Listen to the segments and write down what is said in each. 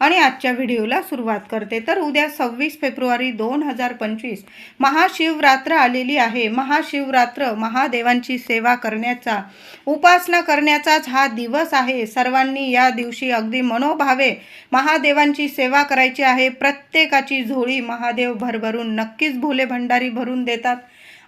आणि आजच्या व्हिडिओला सुरुवात करते. तर उद्या सव्वीस फेब्रुवारी दोन हजार पंचवीस महाशिवरात्र आलेली आहे. महाशिवरात्र महादेवांची सेवा करण्याचा उपासना करण्याचाच हा दिवस आहे. सर्वांनी या दिवशी अगदी मनोभावे महादेवांची सेवा करायची आहे. प्रत्येकाची झोळी महादेव भरभरून नक्कीच भोले भंडारी भरून देतात.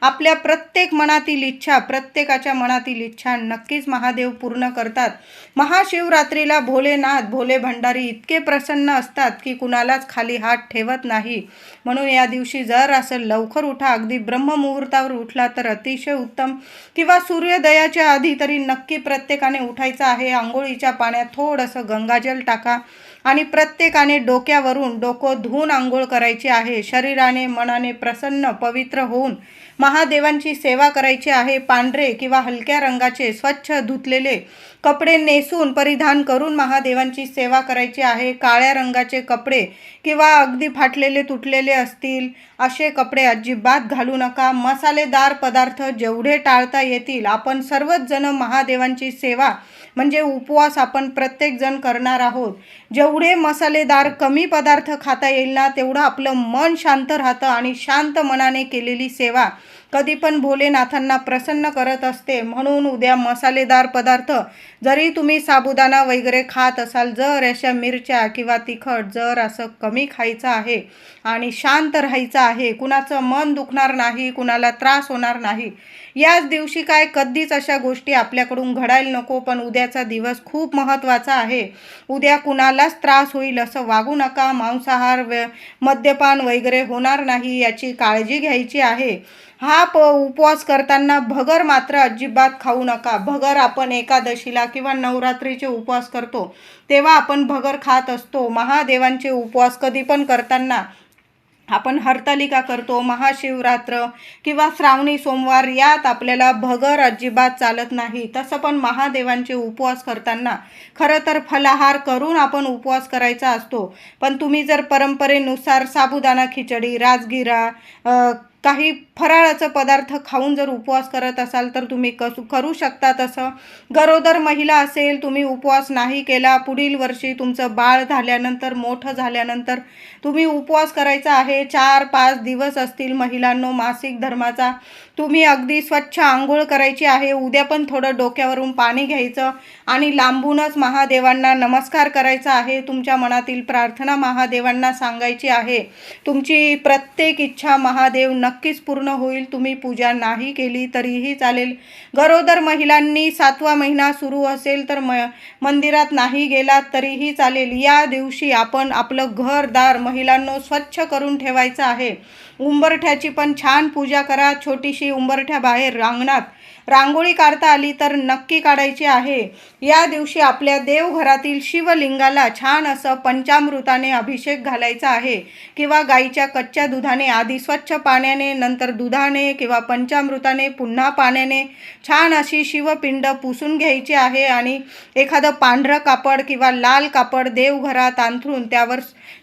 आपल्या प्रत्येक मनातील इच्छा प्रत्येकाच्या मनातील इच्छा नक्कीच महादेव पूर्ण करतात. महाशिवरात्रीला भोलेनाथ भोले भंडारी इतके प्रसन्न असतात की कुणालाच खाली हात ठेवत नाही. म्हणून या दिवशी जर असं लवकर उठा अगदी ब्रह्ममुहूर्तावर उठला तर अतिशय उत्तम. किंवा सूर्योदयाच्या आधी तरी नक्की प्रत्येकाने उठायचं आहे आंघोळीच्या पाण्यात थोडंसं गंगाजल टाका. आणि प्रत्येकाने डोक्यावरून डोकं धुवून आंघोळ करायची आहे. शरीराने मनाने प्रसन्न पवित्र होऊन महादेवांची सेवा करायची आहे. पांढरे किंवा हलक्या रंगाचे स्वच्छ धुतलेले कपडे नेसून परिधान करून महादेवांची सेवा करायची आहे. काळ्या रंगाचे कपडे किंवा अगदी फाटलेले तुटलेले असतील असे कपडे अजिबात घालू नका. मसालेदार पदार्थ जेवढे टाळता येतील आपण सर्वच जण महादेवांची सेवा म्हणजे उपवास आपण प्रत्येकजण करणार आहोत. जेवढे मसालेदार कमी पदार्थ खाता येईल ना तेवढं आपलं मन शांत राहतं आणि शांत मनाने केलेली सेवा कधी पण भोलेनाथांना प्रसन्न करत असते. म्हणून उद्या मसालेदार पदार्थ जरी तुम्ही साबुदाणा वगैरे खात असाल जर अशा मिरच्या किंवा तिखट जर असं कमी खायचं आहे आणि शांत राहायचं आहे कुणाचं मन दुखणार नाही कुणाला त्रास होणार नाही याच दिवशी काय कधीच अशा गोष्टी आपल्याकडून घडायला नको पण उद्याचा दिवस खूप महत्त्वाचा आहे. उद्या कुणालाच त्रास होईल असं वागू नका मांसाहार व मद्यपान वगैरे होणार नाही याची काळजी घ्यायची आहे. हा प उपवास करताना भगर मात्र अजिबात खाऊ नका. भगर आपण एकादशीला किंवा नवरात्रीचे उपवास करतो. तेव्हा आपण भगर खात असतो. महादेवांचे उपवास कधी पण करताना आपण हरतालिका करतो महाशिवरात्र किंवा श्रावणी सोमवार यात आपल्याला भगर अजिबात चालत नाही. तसं पण महादेवांचे उपवास करताना खरं तर फलाहार करून आपण उपवास करायचा असतो. पण तुम्ही जर परंपरेनुसार साबुदाणा खिचडी राजगिरा काही फराळाचं पदार्थ खाऊन जर उपवास करत असाल तर तुम्ही कसू करू शकता तसं. गरोदर महिला असेल तुम्ही उपवास नाही केला पुढील वर्षी तुमचं बाळ झाल्यानंतर मोठं झाल्यानंतर तुम्ही उपवास करायचा आहे. चार पाच दिवस असतील महिलांनो मासिक धर्माचा. तुम्ही अगदी स्वच्छ आंघोळ करायची आहे. उद्या पण थोडं डोक्यावरून पाणी घ्यायचं आणि लांबूनच महादेवांना नमस्कार करायचा आहे. तुमच्या मनातील प्रार्थना महादेवांना सांगायची आहे. तुमची प्रत्येक इच्छा महादेव नक्कीच पूर्ण होईल तुम्ही पूजा नाही केली तरीही चालेल. गरोदर महिलांनी सातवा महिना सुरू असेल तर म मंदिरात नाही गेलात तरीही चालेल. या दिवशी आपण आपलं घरदार महिलांनो स्वच्छ करून ठेवायचं आहे. उंबरठ्याची पण छान पूजा करा. छोटीशी उंबरठ्या बाहेर रांगणात रांगोळी काढता आली तर नक्की काढायची आहे. या दिवशी आपल्या देवघरातील शिवलिंगाला छान असं पंचामृताने अभिषेक घालायचा आहे. किंवा गाईच्या कच्च्या दुधाने आधी स्वच्छ पाण्याने नंतर दुधाने किंवा पंचामृताने पुन्हा पाण्याने छान अशी शिवपिंड पुसून घ्यायची आहे आणि एखादं पांढरं कापड किंवा लाल कापड देवघरात अंथरून त्यावर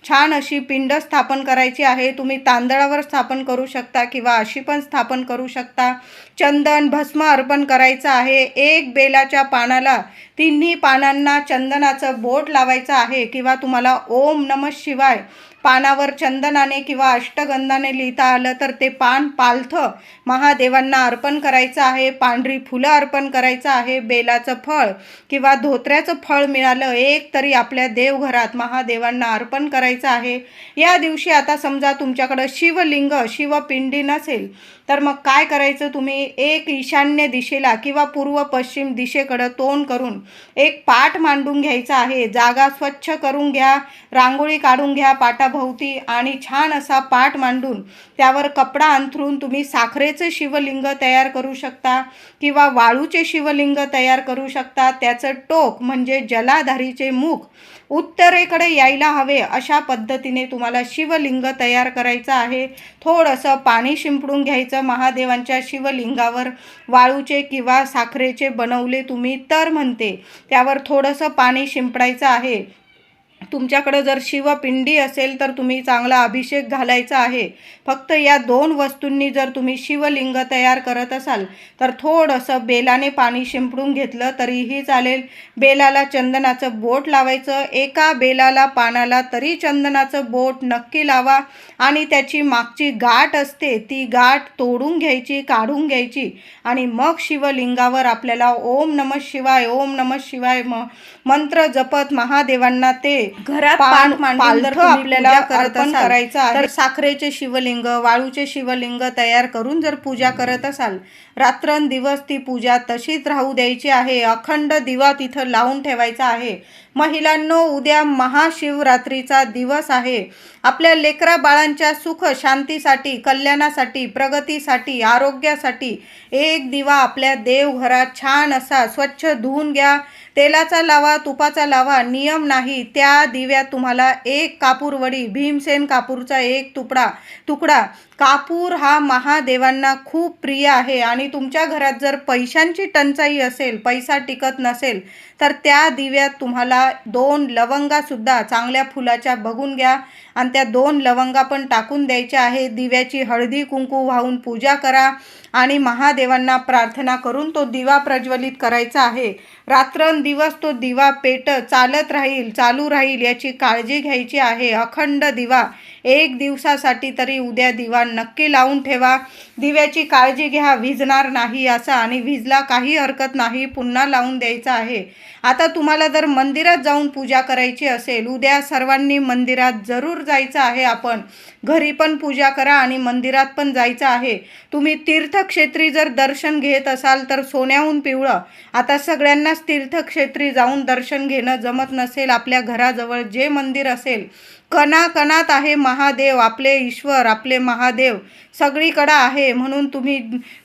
छान अशी पिंड स्थापन करायची आहे. तुम्ही तांदळावर स्थापन करू शकता किंवा अशी पण स्थापन करू शकता. चंदन भस्म अर्पण करायचं आहे. एक बेलाच्या पानाला तिन्ही पानांना चंदनाचं बोट लावायचं आहे किंवा तुम्हाला ओम नम शिवाय पानावर चंदनाने किंवा अष्टगंधाने लिहिता आलं तर ते पान पालथं महादेवांना अर्पण करायचं आहे पांढरी फुलं अर्पण करायचं आहे बेलाचं फळ किंवा धोत्र्याचं फळ मिळालं एक तरी आपल्या देवघरात महादेवांना अर्पण करायचं आहे. या दिवशी आता समजा तुमच्याकडं शिवलिंग शिवपिंडी नसेल तर मग काय करायचं? तुम्ही एक ईशान्य दिशेला किंवा पूर्व पश्चिम दिशेकडं तोंड करून एक पाठ मांडून घ्यायचा आहे. जागा स्वच्छ करून घ्या रांगोळी काढून घ्या पाटा भोवती आणि छान असा पाठ मांडून त्यावर कपडा अंथरून तुम्ही साखरेचे शिवलिंग तयार करू शकता किंवा वाळूचे शिवलिंग तयार करू शकता. त्याचं टोक म्हणजे जलाधारीचे मुख उत्तरेकडे यायला हवे अशा पद्धतीने तुम्हाला शिवलिंग तयार करायचं आहे. थोडंसं पाणी शिंपडून घ्यायचं. महादेवांच्या शिवलिंगावर वाळूचे किंवा साखरेचे बनवले तुम्ही तर म्हणते. त्यावर थोडंसं पाणी शिंपडायचं आहे. तुमच्याकडं जर शिवपिंडी असेल तर तुम्ही चांगला अभिषेक घालायचा आहे. फक्त या दोन वस्तूंनी जर तुम्ही शिवलिंग तयार करत असाल तर थोडंसं बेलाने पाणी शिंपडून घेतलं तरीही चालेल. बेलाला चंदनाचं बोट लावायचं एका बेलाला पानाला तरी चंदनाचं बोट नक्की लावा आणि त्याची मागची गाठ असते ती गाठ तोडून घ्यायची काढून घ्यायची आणि मग शिवलिंगावर आपल्याला ओम नम शिवाय ओम नम शिवाय म मंत्र जपत महादेवांना ते घरात पान- पालथं आपल्याला करत करायचं आहे. तर साखरेचे शिवलिंग वाळूचे शिवलिंग तयार करून जर पूजा करत असाल रात्रंदिवस ती पूजा तशीच राहू द्यायची आहे. अखंड दिवा तिथं लावून ठेवायचा आहे. महिलांनो उद्या महाशिवरात्रीचा दिवस आहे. आपल्या लेकरा बाळांच्या सुख शांतीसाठी कल्याणासाठी प्रगतीसाठी आरोग्यासाठी एक दिवा आपल्या देवघरात छान असा स्वच्छ धुवून घ्या. तेलाचा लावा तुपाचा लावा नियम नाही. त्या दिव्यात तुम्हाला एक कापूरवडी भीमसेन कापूरचा एक तुकडा तुकडा कापूर हा महादेवांना खूप प्रिय आहे आणि तुमच्या घरात जर पैशांची टंचाई असेल पैसा टिकत नसेल तर त्या दिव्यात तुम्हाला दोन लवंगासुद्धा चांगल्या फुलाच्या बघून घ्या. आणि त्या दोन लवंगा पण टाकून द्यायच्या आहे दिव्याची हळदी कुंकू वाहून पूजा करा आणि महादेवांना प्रार्थना करून तो दिवा प्रज्वलित करायचा आहे. रात्रंदिवस तो दिवा पेट चालत राहील चालू राहील याची काळजी घ्यायची आहे. अखंड दिवा एक दिवसासाठी तरी उद्या दिवा नक्की लावून ठेवा. दिव्याची काळजी घ्या विजणार नाही असा आणि विजला काही हरकत नाही पुन्हा लावून द्यायचा आहे. आता तुम्हाला जर मंदिरात जाऊन पूजा करायची असेल उद्या सर्वांनी मंदिरात जरूर जायचं आहे आपण. घरी पण पूजा करा आणि मंदिरात पण जायचं आहे. तुम्ही तीर्थक्षेत्री जर दर्शन घेत असाल तर सोन्याहून पिवळं. आता सगळ्यांनाच तीर्थक्षेत्री जाऊन दर्शन घेणं जमत नसेल आपल्या घराजवळ जे मंदिर असेल कणाकणात आहे महादेव आपले ईश्वर आपले महादेव. सगळीकडं आहे म्हणून तुम्ही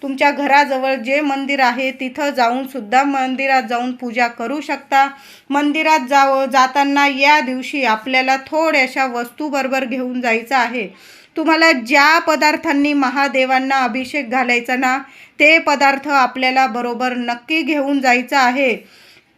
तुमच्या घराजवळ जे मंदिर आहे तिथं जाऊन सुद्धा मंदिरात जाऊन पूजा करू शकता. मंदिरात जावं जाताना या दिवशी आपल्याला थोड्याशा वस्तूबरोबर घेऊन जायचं आहे. तुम्हाला ज्या पदार्थांनी महादेवांना अभिषेक घालायचा ना ते पदार्थ आपल्याला बरोबर नक्की घेऊन जायचं आहे.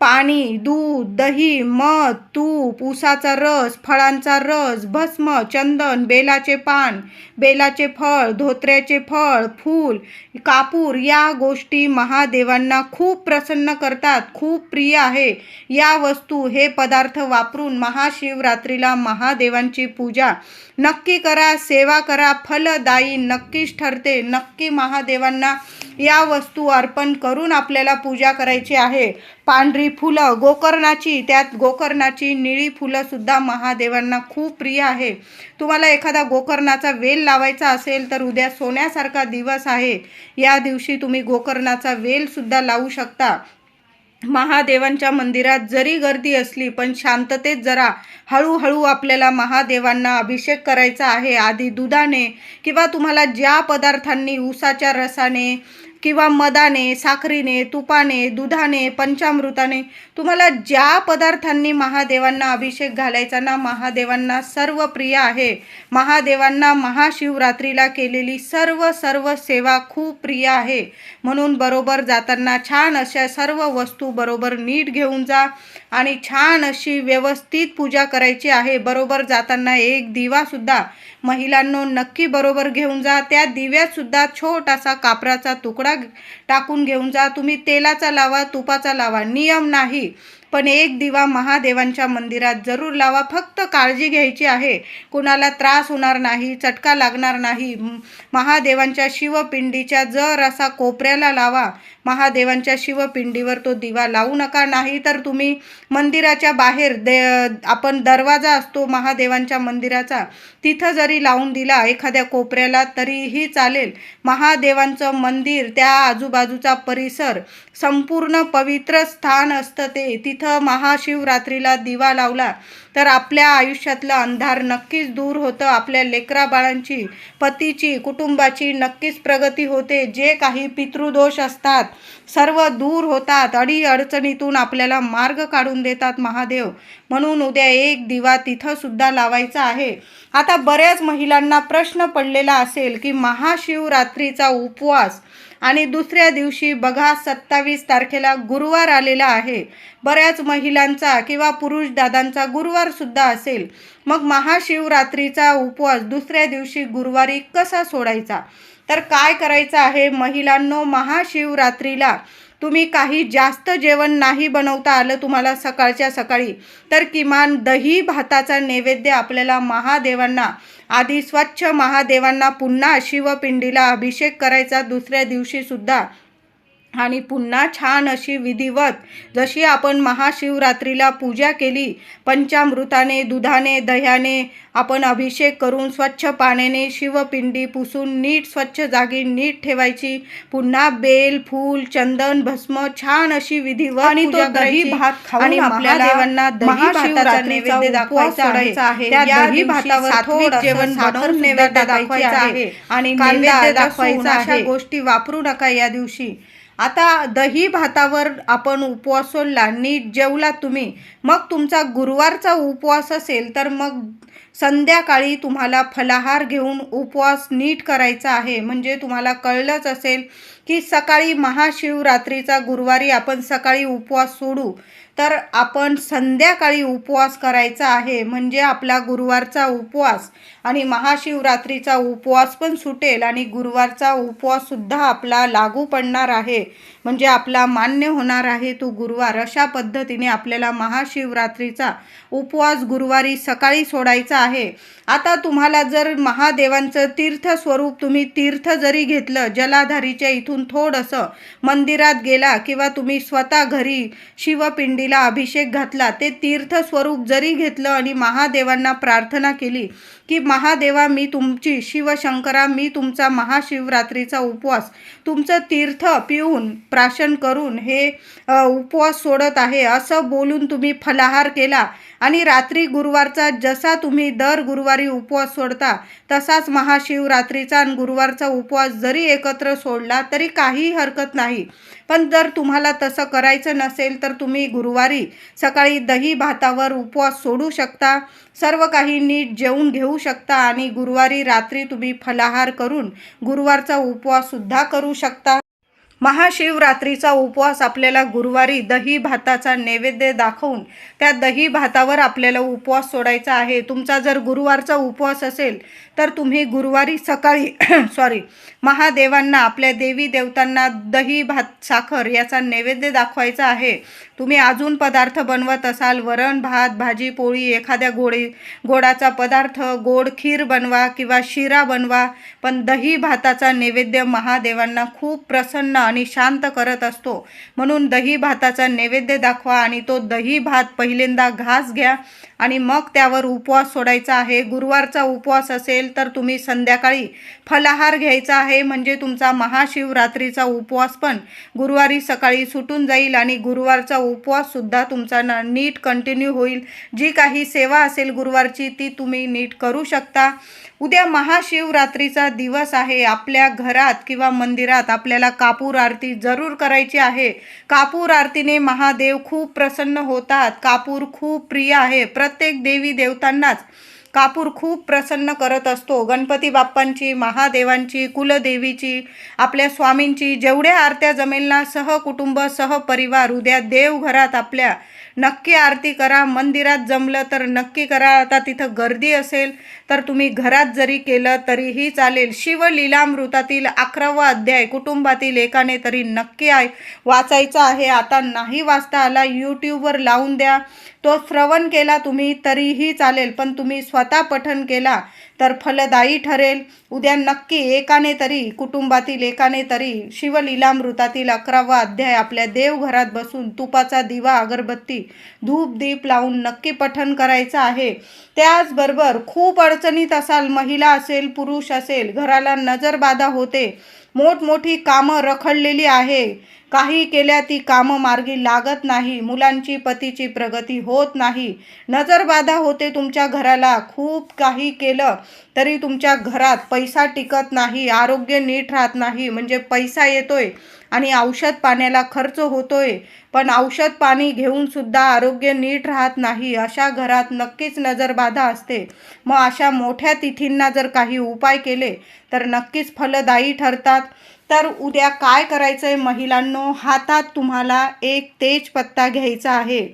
पाणी दूध दही मध तूप उसाचा रस फळांचा रस भस्म चंदन बेलाचे पान बेलाचे फळ धोत्र्याचे फळ फूल कापूर या गोष्टी महादेवांना खूप प्रसन्न करतात खूप प्रिय आहे. या वस्तू हे पदार्थ वापरून महाशिवरात्रीला महादेवांची पूजा नक्की करा सेवा करा फलदायी नक्कीच ठरते. नक्की महादेवांना या वस्तू अर्पण करून आपल्याला पूजा करायची आहे. पांढरी फुलं गोकर्णाची त्यात गोकर्णाची निळी फुलंसुद्धा महादेवांना खूप प्रिय आहे. तुम्हाला एखादा गोकर्णाचा वेल लावायचा असेल तर उद्या सोन्यासारखा दिवस आहे. या दिवशी तुम्ही गोकर्णाचा वेलसुद्धा लावू शकता. महादेवांच्या मंदिरात जरी गर्दी असली पण शांततेत जरा हळूहळू आपल्याला महादेवांना अभिषेक करायचा आहे. आधी दुधाने किंवा तुम्हाला ज्या पदार्थांनी उसाच्या रसाने किंवा मदाने साखरीने तुपाने दुधाने पंचामृताने तुम्हाला ज्या पदार्थांनी महादेवांना अभिषेक घालायचा ना महादेवांना सर्व प्रिय आहे. महादेवांना महाशिवरात्रीला केलेली सर्व सर्व सेवा खूप प्रिय आहे. म्हणून बरोबर जाताना छान अशा सर्व वस्तू बरोबर नीट घेऊन जा आणि छान अशी व्यवस्थित पूजा करायची आहे. बरोबर जाताना एक दिवासुद्धा महिलांनो नक्की बरोबर घेऊन जा. त्या दिव्यातसुद्धा छोटासा कापराचा तुकडा टाकून घेऊन जा. तुम्ही तेलाचा लावा तुपाचा लावा. नियम नाही. पण एक दिवा महादेवांच्या मंदिरात जरूर लावा. फक्त काळजी घ्यायची आहे. कुणाला त्रास होणार नाही चटका लागणार नाही. महादेवांच्या शिवपिंडीच्या जर असा कोपऱ्याला लावा. महादेवांच्या शिवपिंडीवर तो दिवा लावू नका. नाही तर तुम्ही मंदिराच्या बाहेर दे आपण दरवाजा असतो महादेवांच्या मंदिराचा. तिथं जरी लावून दिला एखाद्या कोपऱ्याला तरीही चालेल. महादेवांचं मंदिर त्या आजूबाजूचा परिसर संपूर्ण पवित्र स्थान असतं ते. तिथं इथं महाशिवरात्रीला दिवा लावला तर आपल्या आयुष्यातलं अंधार नक्कीच दूर होतं. आपल्या लेकरा बाळांची पतीची कुटुंबाची नक्कीच प्रगती होते. जे काही पितृदोष असतात सर्व दूर होतात. अडी अडचणीतून आपल्याला मार्ग काढून देतात महादेव. म्हणून उद्या एक दिवा तिथंसुद्धा लावायचा आहे. आता बऱ्याच महिलांना प्रश्न पडलेला असेल की महाशिवरात्रीचा उपवास आणि दुसऱ्या दिवशी बघा सत्तावीस तारखेला गुरुवार आलेला आहे. बऱ्याच महिलांचा किंवा पुरुष दादांचा गुरुवारसुद्धा असेल. मग महाशिवरात्रीचा उपवास दुसऱ्या दिवशी गुरुवारी कसा सोडायचा? तर काय करायचं आहे महिलांनो महाशिवरात्रीला तुम्ही काही जास्त जेवण नाही बनवता आलं तुम्हाला सकाळच्या सकाळी तर किमान दही भाताचा नैवेद्य आपल्याला महादेवांना आधी स्वच्छ महादेवांना पुन्हा शिवपिंडीला अभिषेक करायचा दुसऱ्या दिवशी सुद्धा आणि पुन्हा छान अशी विधिवत जशी आपण महाशिवरात्रीला पूजा केली पंचामृताने दुधाने दह्याने आपण अभिषेक करून स्वच्छ पाण्याने शिवपिंडी पुसून नीट स्वच्छ जागी नीट ठेवायची पुन्हा बेल फूल चंदन भस्म छान अशी विधिवत आणि तो पूजा दही. भात खाऊन आणि आपल्याला महादेवांना दही भाताचा नैवेद्य दाखवायचा आहे. त्या दही भातावर थोडंसं जेवण बनवून नैवेद्य दाखवायचा आहे. आणि नैवेद्य दाखवायचा अशा गोष्टी वापरू नका या दिवशी आता दही भातावर आपण उपवास सोडला नीट जेवला तुम्ही मग तुमचा गुरुवारचा उपवास असेल तर मग संध्याकाळी तुम्हाला फलाहार घेऊन उपवास नीट करायचा आहे. म्हणजे तुम्हाला कळलंच असेल की सकाळी महाशिवरात्रीचा गुरुवारी आपण सकाळी उपवास सोडू तर आपण संध्याकाळी उपवास करायचा आहे. म्हणजे आपला गुरुवारचा उपवास आणि महाशिवरात्रीचा उपवास पण सुटेल आणि गुरुवारचा उपवाससुद्धा आपला लागू पडणार आहे. म्हणजे आपला मान्य होणार आहे तो गुरुवार. अशा पद्धतीने आपल्याला महाशिवरात्रीचा उपवास गुरुवारी सकाळी सोडायचा आहे. आता तुम्हाला जर महादेवांचं तीर्थस्वरूप तुम्ही तीर्थ जरी घेतलं जलाधारीच्या इथून थोडंसं मंदिरात गेला किंवा तुम्ही स्वतः घरी शिवपिंडीला अभिषेक घातला ते तीर्थस्वरूप जरी घेतलं आणि महादेवांना प्रार्थना केली की महादेवा मी तुमची शिवशंकरा मी तुमचा महाशिवरात्रीचा उपवास तुमचं तीर्थ पिऊन प्राशन करून हे उपवास सोडत आहे असं बोलून तुम्ही फलाहार केला. आणि रात्री गुरुवारचा जसा तुम्ही दर गुरुवारी उपवास सोडता तसाच महाशिवरात्रीचा आणि गुरुवारचा उपवास जरी एकत्र सोडला तरी काही हरकत नाही. पण जर तुम्हाला तसं करायचं नसेल तर तुम्ही गुरुवारी सकाळी दही भातावर उपवास सोडू शकता. सर्व काही नीट जेवून घेऊ शकता आणि गुरुवारी रात्री तुम्ही फलाहार करून गुरुवारचा उपवाससुद्धा करू शकता. महाशिवरात्रीचा उपवास आपल्याला गुरुवारी दही भाताचा नैवेद्य दाखवून त्या दही भातावर आपल्याला उपवास सोडायचा आहे. तुमचा जर गुरुवारचा उपवास असेल तर तुम्ही गुरुवारी सकाळी सॉरी महादेवांना आपल्या देवी देवतांना दही भात साखर याचा नैवेद्य दाखवायचा आहे. तुम्ही अजून पदार्थ बनवत असाल वरण भात भाजी पोळी एखाद्या गोडी गोडाचा पदार्थ गोड खीर बनवा किंवा शिरा बनवा पण दही भाताचा नैवेद्य महादेवांना खूप प्रसन्न आणि शांत करत असतो. म्हणून दही भाताचा नैवेद्य दाखवा आणि तो दही भात पहिल्यांदा घास घ्या आणि मग त्यावर उपवास सोडायचा आहे. गुरुवारचा उपवास असेल तर तुम्ही संध्याकाळी फलाहार घ्यायचा आहे. म्हणजे तुमचा महाशिवरात्रीचा उपवास पण गुरुवारी सकाळी सुटून जाईल आणि गुरुवारचा उपवाससुद्धा तुमचा न नीट कंटिन्यू होईल. जी काही सेवा असेल गुरुवारची ती तुम्ही नीट करू शकता. उद्या महाशिवरात्रीचा दिवस आहे. आपल्या घरात किंवा मंदिरात आपल्याला कापूर आरती जरूर करायची आहे. कापूर आरतीने महादेव खूप प्रसन्न होतात. कापूर खूप प्रिय आहे. प्रत्येक देवी देवतांनाच कापूर खूप प्रसन्न करत असतो. गणपती बाप्पांची महादेवांची कुलदेवीची आपल्या स्वामींची जेवढ्या आरत्या जमेल ना सहकुटुंब सहपरिवार उद्या देवघरात आपल्या नक्की आरती करा. मंदिरात जमलं तर नक्की करा. आता तिथं गर्दी असेल तर तुम्ही घरात जरी केलं तरीही चालेल. शिवलीलामृतातील अकरावा अध्याय कुटुंबातील एकाने तरी नक्की आहे वाचायचा आहे. आता नाही वाचता आला. यूट्यूबवर लावून द्या. तो श्रवण केला तुम्ही तरीही चालेल. पण तुम्ही स्वतः पठन केला तर फलदायी ठरेल. उद्या नक्की एकाने तरी कुटुंबातील एकाने तरी शिवलीलामृतातील अकरावा अध्याय आपल्या देवघरात बसून तुपाचा दिवा अगरबत्ती धूप दीप लावून नक्की पठन करायचं आहे. त्याचबरोबर खूप अडचणीत असाल महिला असेल पुरुष असेल घराला नजरबाधा होते. मोठमोठी कामं रखडलेली आहे. काही केल्या ती कामं मार्गी लागत नाही. मुलांची पतीची प्रगती होत नाही. नजरबाधा होते तुमच्या घराला. खूप काही केलं तरी तुमच्या घरात पैसा टिकत नाही. आरोग्य नीट राहत नाही. म्हणजे पैसा येतोय. आणि औषध पाण्याला खर्च होतोय. पण औषध पाणी घेऊन सुद्धा आरोग्य नीट राहत नाही अशा घरात नक्कीच नजरबाधा असते. मग अशा मोठ्या तिथींना जर काही उपाय केले तर नक्कीच फलदायी ठरतात. तर उद्या काय करायचं आहे महिलांनो? हातात तुम्हाला एक तेजपत्ता घ्यायचा आहे.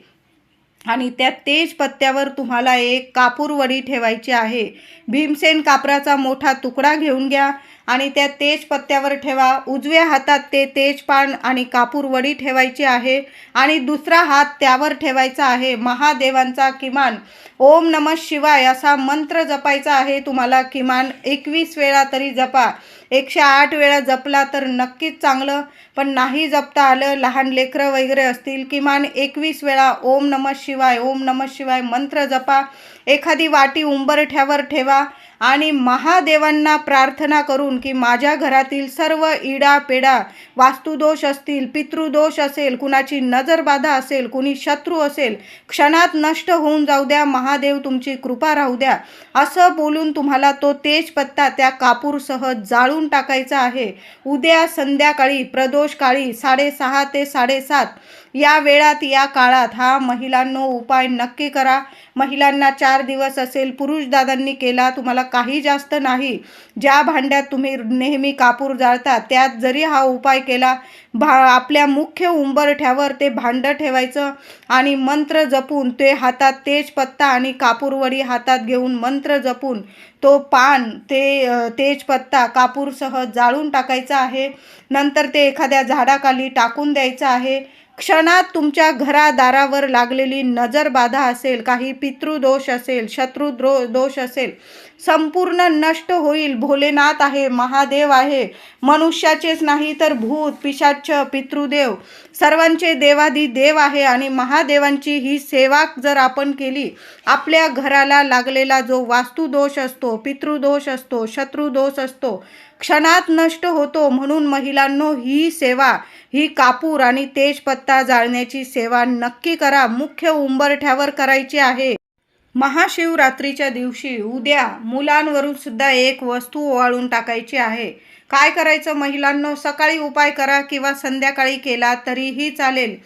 आणि त्या तेजपत्त्यावर तुम्हाला एक कापूरवडी ठेवायची आहे. भीमसेन कापराचा मोठा तुकडा घेऊन घ्या. आणि त्या तेजपत्त्यावर ठेवा. उजव्या हातात ते तेजपान आणि कापूर वडी ठेवायची आहे आणि दुसरा हात त्यावर ठेवायचा आहे. महादेवांचा किमान. ओम नम शिवाय असा मंत्र जपायचा आहे. तुम्हाला किमान एकवीस वेळा तरी जपा. एकशे आठ वेळा जपला तर नक्कीच चांगलं. पण नाही जपता आलं लहान लेकरं वगैरे असतील किमान एकवीस वेळा ओम नम शिवाय ओम नम शिवाय मंत्र जपा. एखादी वाटी उंबरठ्यावर ठेवा. आणि महादेवांना प्रार्थना करून की माझ्या घरातील सर्व इडा पेडा वास्तुदोष असतील पितृदोष असेल कुणाची नजरबाधा असेल कुणी शत्रू असेल क्षणात नष्ट होऊन जाऊ द्या महादेव तुमची कृपा राहू द्या. असं बोलून तुम्हाला तो तेजपत्ता त्या कापूरसह जाळून टाकायचा आहे. उद्या संध्याकाळी प्रदोष काळी साडेसहा ते साडेसात या वेळात या काळात हा महिलांनो उपाय नक्की करा. महिलांना चार दिवस असेल पुरुष दादांनी केला तुम्हाला काही जास्त नाही. ज्या भांड्यात तुम्ही नेहमी कापूर जाळता त्यात जरी हा उपाय केला भा आपल्या मुख्य उंबरठ्यावर ते भांडं ठेवायचं आणि मंत्र जपून ते हातात तेजपत्ता आणि कापूरवडी हातात घेऊन मंत्र जपून तो पान ते तेजपत्ता कापूरसह जाळून टाकायचा आहे. नंतर ते एखाद्या झाडाखाली टाकून द्यायचं आहे. क्षणात तुमच्या घरादारावर लागलेली नजरबाधा असेल काही पितृदोष असेल शत्रुद्रो दोष असेल संपूर्ण नष्ट होईल. भोलेनाथ आहे महादेव आहे मनुष्याचेच नाही तर भूत पिशाच पितृदेव. सर्वांचे देवादी देव आहे आणि महादेवांची ही सेवा जर आपण केली आपल्या घराला लागलेला जो वास्तुदोष असतो पितृदोष असतो शत्रुदोष असतो क्षणात नष्ट होतो म्हणून महिलांनो ही सेवा ही कापूर आणि तेजपत्ता जाळण्याची सेवा नक्की करा. मुख्य उंबरठ्यावर करायची आहे. महाशिवरात्रीच्या दिवशी उद्या मुलांवरून सुद्धा एक वस्तू ओवाळून टाकायची आहे. काय करायचं महिलांनो? सकाळी उपाय करा किंवा संध्याकाळी केला तरीही चालेल.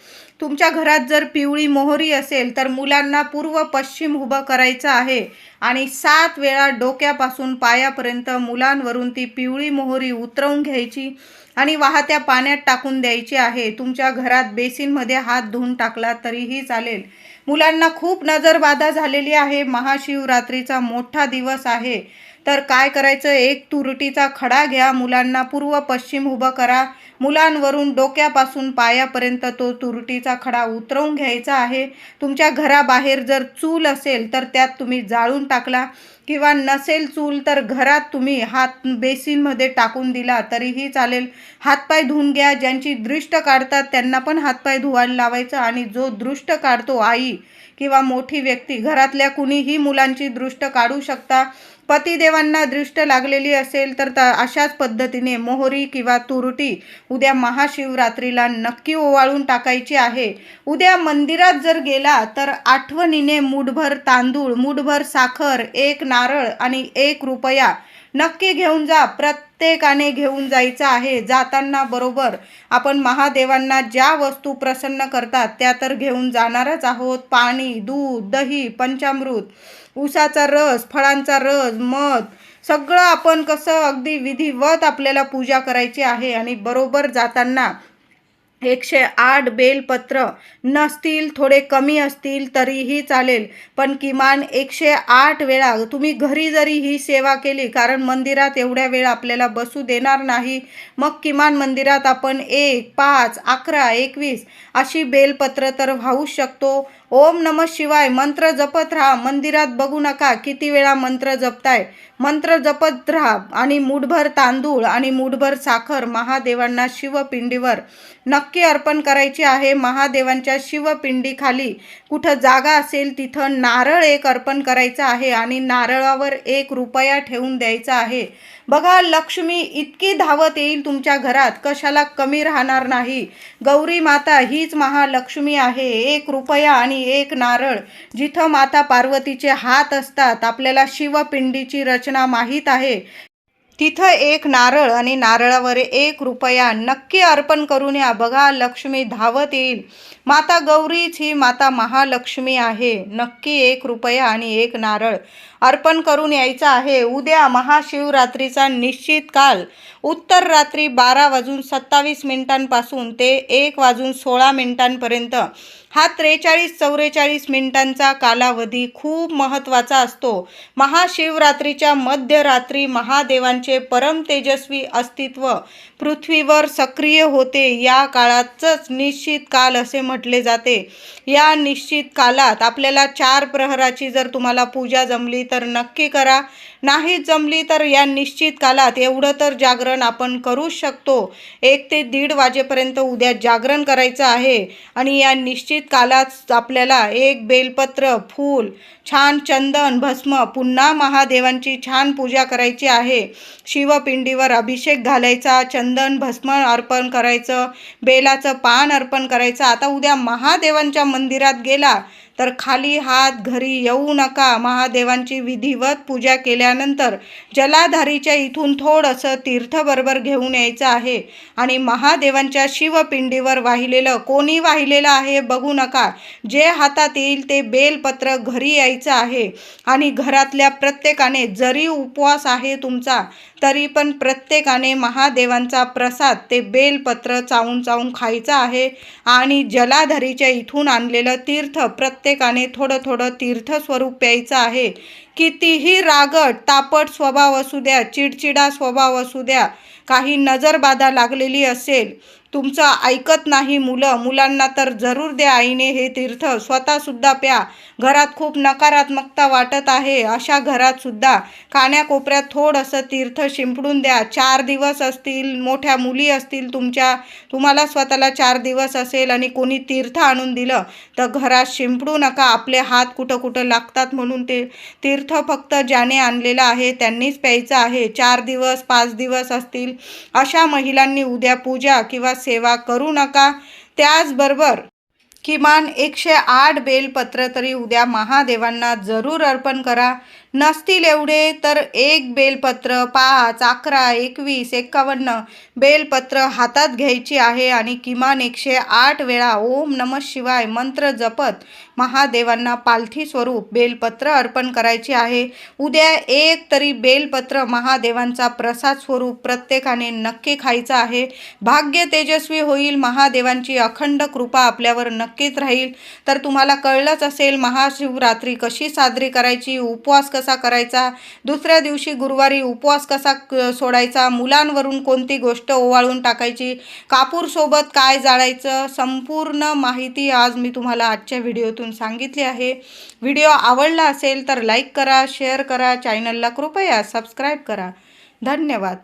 तुमच्या घरात जर पिवळी मोहरी असेल तर मुलांना पूर्व पश्चिम उभं करायचं आहे. आणि सात वेळा डोक्यापासून पायापर्यंत मुलांवरून ती पिवळी मोहरी उतरवून घ्यायची आणि वाहत्या पाण्यात टाकून द्यायची आहे. तुमच्या घरात बेसिनमध्ये हात धुवून टाकला तरीही चालेल. मुलांना खूप नजरबाधा झालेली आहे. महाशिवरात्रीचा मोठा दिवस आहे. तर काय करायचं? एक तुरटीचा खडा घ्या. मुलांना पूर्व पश्चिम उभं करा. मुलांवरून डोक्यापासून पायापर्यंत तो तुरटीचा खडा उतरवून घ्यायचा आहे. तुमच्या घराबाहेर जर चूल असेल तर त्यात तुम्ही जाळून टाकला. किंवा नसेल चूल तर घरात तुम्ही हात बेसिनमध्ये टाकून दिला तरीही चालेल. हातपाय धुवून घ्या. ज्यांची दृष्ट काढतात त्यांना पण हातपाय धुवायला लावायचं आणि जो दृष्ट काढतो आई किंवा मोठी व्यक्ती घरातल्या कुणीही मुलांची दृष्ट काढू शकता. पतिदेवांना दृष्ट लागलेली असेल तर अशाच पद्धतीने मोहरी किंवा तुरटी उद्या महाशिवरात्रीला नक्की ओवाळून टाकायची आहे. उद्या मंदिरात जर गेला तर आठवणीने मुठभर तांदूळ मुठभर साखर एक नारळ आणि एक रुपया नक्की घेऊन जा. प्रत्येकाने घेऊन जायचं आहे. जाताना बरोबर आपण महादेवांना ज्या वस्तू प्रसन्न करतात त्या तर घेऊन जाणारच आहोत. पाणी दूध दही पंचामृत ऊसाचा रस फळांचा रस मध सगळं आपण कसं अगदी विधिवत आपल्याला पूजा करायची आहे आणि बरोबर जाताना एकशे आठ बेलपत्र नसतील थोडे कमी असतील तरीही चालेल. पण किमान एकशे आठ वेळा तुम्ही घरी जरी ही सेवा केली कारण मंदिरात एवढ्या वेळ आपल्याला बसू देणार नाही मग किमान मंदिरात आपण एक पाच अकरा एकवीस अशी बेलपत्र तर वाहू शकतो. ओम नम शिवाय मंत्र जपत राहा मंदिरात बघू नका किती वेळा मंत्र जपताय. मंत्र जपत राहा आणि मुठभर तांदूळ आणि मुठभर साखर महादेवांना शिवपिंडीवर नक्की अर्पण करायची आहे. महादेवांच्या शिवपिंडीखाली कुठं जागा असेल तिथं नारळ एक अर्पण करायचं आहे आणि नारळावर एक रुपया ठेवून द्यायचा आहे. बघा लक्ष्मी इतकी धावत येईल तुमच्या घरात. कशाला कमी राहणार नाही? गौरी माता हीच महालक्ष्मी आहे. एक रुपया आणि एक नारळ. जिथं माता पार्वतीचे हात असतात आपल्याला शिवपिंडीची रचना माहीत आहे. तिथं एक नारळ आणि नारळावर एक रुपया नक्की अर्पण करून या. बघा लक्ष्मी धावत येईल. माता गौरीच ही माता महालक्ष्मी आहे. नक्की एक रुपया आणि एक नारळ. अर्पण करून यायचं आहे. उद्या महाशिवरात्रीचा निश्चित काल. उत्तर रात्री बारा वाजून सत्तावीस मिनिटांपासून ते एक वाजून सोळा मिनिटांपर्यंत. हा त्रेचाळीस चौवेचाळीस मिनिटांचा कालावधी खूप महत्त्वाचा असतो. महाशिवरात्रीच्या मध्यरात्री महादेवांचे परम तेजस्वी अस्तित्व पृथ्वीवर सक्रिय होते. या काळातच निश्चित काल असे म्हटले जाते. या निश्चित कालात आपल्याला चार प्रहराची जर तुम्हाला पूजा जमली तर नक्की करा. नाही जमली तर या निश्चित कालात एवढं तर जागरण आपण करू शकतो. एक ते दीड वाजेपर्यंत उद्या जागरण करायचं आहे आणि या निश्चित कालात आपल्याला एक बेलपत्र फूल छान चंदन भस्म पुन्हा महादेवांची छान पूजा करायची आहे. शिवपिंडीवर अभिषेक घालायचा चंदन भस्म अर्पण करायचं बेलाचं पान अर्पण करायचं. आता उद्या महादेवांच्या मंदिरात गेला तर खाली हात घरी येऊ नका. महादेवांची विधिवत पूजा केल्यानंतर जलाधारीच्या इथून थोडंसं तीर्थबरोबर घेऊन यायचं आहे. आणि महादेवांच्या शिवपिंडीवर वाहिलेलं कोणी वाहिलेलं आहे बघू नका. जे हातात येईल ते बेलपत्र घरी यायचं आहे. आणि घरातल्या प्रत्येकाने जरी उपवास आहे तुमचा तरी पण प्रत्येकाने महादेवांचा प्रसाद ते बेलपत्र चावून चावून खायचं आहे. आणि जलाधारीच्या इथून आणलेलं तीर्थ प्रत्येकाने थोडं थोडं तीर्थस्वरूप प्यायचं आहे. कितीही रागट तापट स्वभाव असू द्या चिडचिडा स्वभाव असू द्या काही नजरबाधा लागलेली असेल तुमचं ऐकत नाही मुलं मुलांना तर जरूर द्या आईने हे तीर्थ. स्वतःसुद्धा प्या. घरात खूप नकारात्मकता वाटत आहे. अशा घरात सुद्धा कान्याकोपऱ्यात थोडंसं तीर्थ शिंपडून द्या. चार दिवस असतील मोठ्या मुली असतील तुमच्या तुम्हाला स्वतःला चार दिवस असेल आणि कोणी तीर्थ आणून दिलं तर घरात शिंपडू नका. आपले हात कुठं कुठं लागतात म्हणून ते तीर्थ फक्त ज्याने आणलेलं आहे त्यांनीच प्यायचं आहे. चार दिवस पाच दिवस असतील अशा महिलांनी उद्या पूजा किंवा सेवा करू नका. त्याचबरोबर किमान एकशे आठ बेलपत्र तरी उद्या महादेवांना जरूर अर्पण करा. नसतील एवढे तर एक बेलपत्र पाच अकरा एकवीस एक्कावन्न बेलपत्र हातात घ्यायची आहे आणि किमान एकशे आठ वेळा ओम नम शिवाय मंत्र जपत महादेवांना पालथी स्वरूप बेलपत्र अर्पण करायचे आहे. उद्या एक तरी बेलपत्र महादेवांचा प्रसाद स्वरूप प्रत्येकाने नक्की खायचं आहे. भाग्य तेजस्वी होईल महादेवांची अखंड कृपा आपल्यावर नक्कीच राहील. तर तुम्हाला कळलंच असेल महाशिवरात्री कशी साजरी करायची उपवास कसा करायचा दुसऱ्या दिवशी गुरुवारी उपवास कसा क- सोडायचा मुलांवरून कोणती गोष्ट ओवाळून टाकायची कापूरसोबत काय जाळायचं संपूर्ण माहिती आज मी तुम्हाला आजच्या व्हिडिओतून सांगितले आहे. व्हिडिओ आवडला असेल तर लाईक करा शेअर करा चॅनलला कृपया सबस्क्राईब करा. धन्यवाद.